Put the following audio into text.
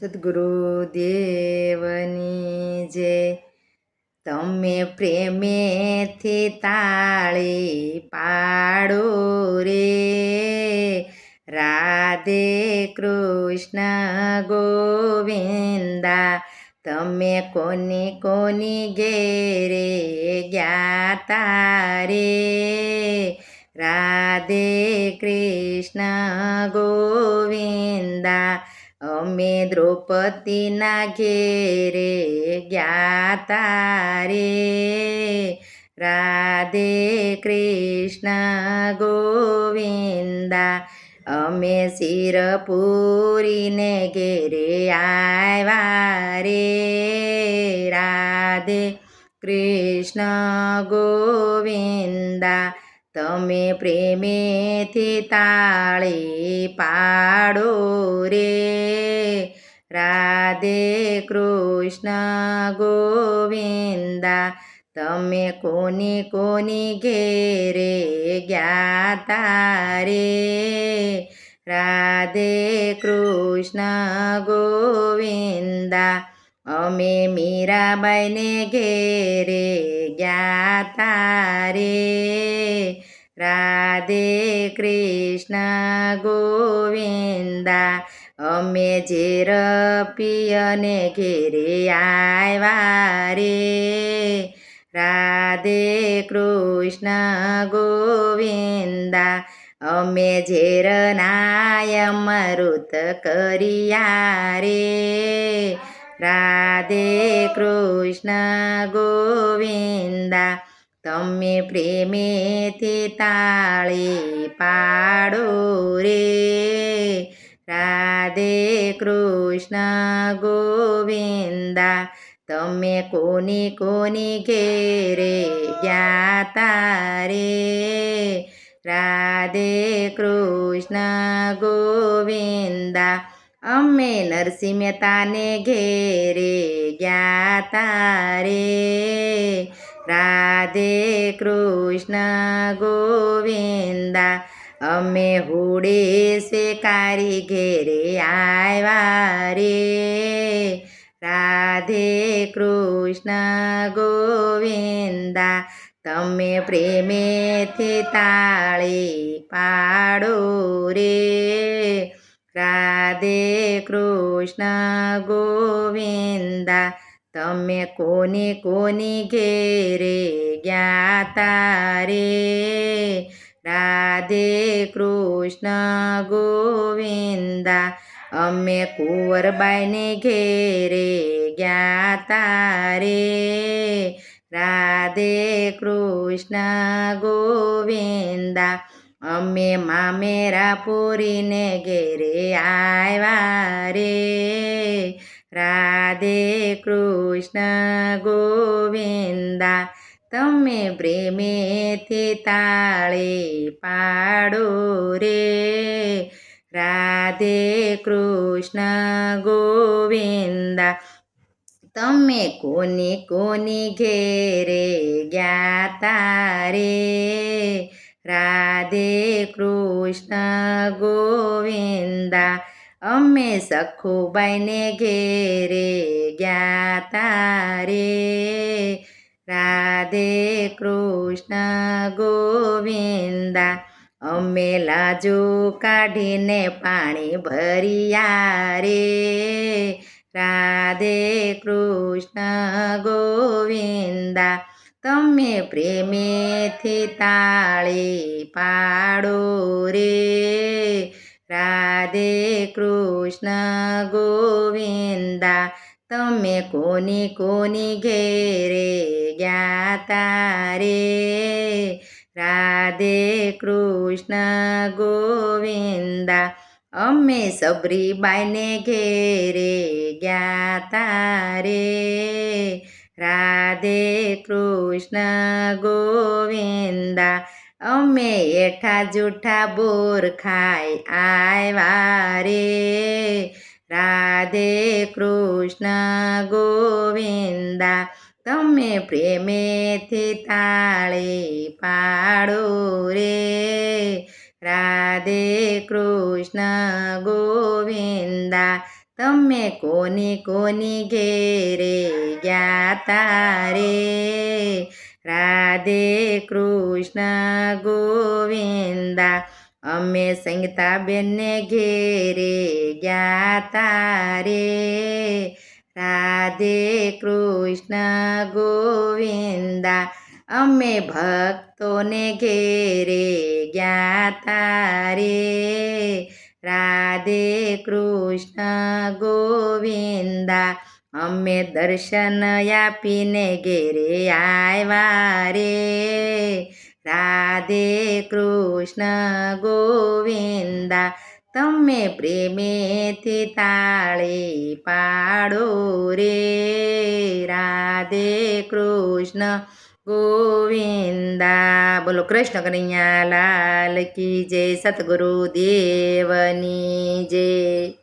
સદગુરુદેવની જે તમે પ્રેમેથી તાળી પાડો રે. રાધે કૃષ્ણ ગોવિંદા, તમે કોની કોની ઘેરે ગયા રે? રાધે કૃષ્ણ ગોવિંદા અમે દ્રૌપદીના ઘેરે ગયા તારે રાધે કૃષ્ણ ગોવિંદા, અમે શિરપુરીને ઘેરે આવ્યા રે. રાધે કૃષ્ણ ગોવિંદા તમે પ્રેમેથી તાળે પાડો રે. રાધે કૃષ્ણ ગોવિંદા, તમે કોની કોની ઘેરે ગયા રે? રાધે કૃષ્ણ ગોવિંદા, અમે મીરાબાઈને ઘેરે ગયા રે. રાધે કૃષ્ણ ગોવિંદા, અમે જે પિયને ઘેરે આવ્યા રે. રાધે કૃષ્ણ ગોવિંદા, અમે ઝેર નાયમૃત કરિયા રે. રાધે કૃષ્ણ ગોવિંદા તમે પ્રેમે તે તાળી પાડો રે. રાધે કૃષ્ણ ગોવિંદા, તમે કોની કોની ઘેરે ગયા રે? રાધે કૃષ્ણ ગોવિંદા, અમે નરસિંહ મહેતાને ઘેરે ગયા રે. રાધે કૃષ્ણ ગોવિંદા, અમે હુડે સ્વીકારી ઘેરે આવ્યા રે. રાધે કૃષ્ણ ગોવિંદા, તમે પ્રેમેથી તાળી પાડો રે. રાધે કૃષ્ણ ગોવિંદા તમે કોની કોની ઘેરે ગયા રે રાધે કૃષ્ણ ગોવિંદા અમે કુંવરબાઈને ઘેરે ગયા રે રાધે કૃષ્ણ ગોવિંદા અમે મામેરા પૂરીને ઘેરે આવ્યા રે રાધે કૃષ્ણ ગોવિંદા, તમે પ્રેમેથી તાળી પાડો રે. રાધે કૃષ્ણ ગોવિંદા, તમે કોની કોની ઘેરે ગયા રે? રાધે કૃષ્ણ ગોવિંદા અમે સખુબાઈને ઘેરે ગયા રે રાધે કૃષ્ણ ગોવિંદા અમે લાજુ કાઢીને પાણી ભર્યા રે રાધે કૃષ્ણ ગોવિંદા તમે પ્રેમેથી તાળી પાડો રે રાધે કૃષ્ણ ગોવિંદા, તમે કોની કોની ઘેરે ગયા રે? રાધે કૃષ્ણ ગોવિંદા, અમે સબરીબાઈને ઘેરે ગયા રે. રાધે કૃષ્ણ ગોવિંદા અમે એઠા જૂઠા બોર ખાઈ આવ્યા રે. રાધે કૃષ્ણ ગોવિંદા, તમે પ્રેમેથી તાળી પાડો રે. રાધે કૃષ્ણ ગોવિંદા, તમે કોની કોની ઘેરે ગયા તારે રાધે કૃષ્ણ ગોવિંદા, અમે સંગીતાબેનને ઘેરે ગયા તારે રાધે કૃષ્ણ ગોવિંદા, અમે ભક્તોને ઘેરે ગયા તારે રાધે કૃષ્ણ ગોવિંદા અમે દર્શન આપીને ઘેરે આવ્યા રે. રાધે કૃષ્ણ ગોવિંદા, તમે પ્રેમેથી તાળી પાડો રે. રાધે કૃષ્ણ ગોવિંદા, બોલો કૃષ્ણ કનૈયા લાલ કી જય સતગુરુ દેવની જય.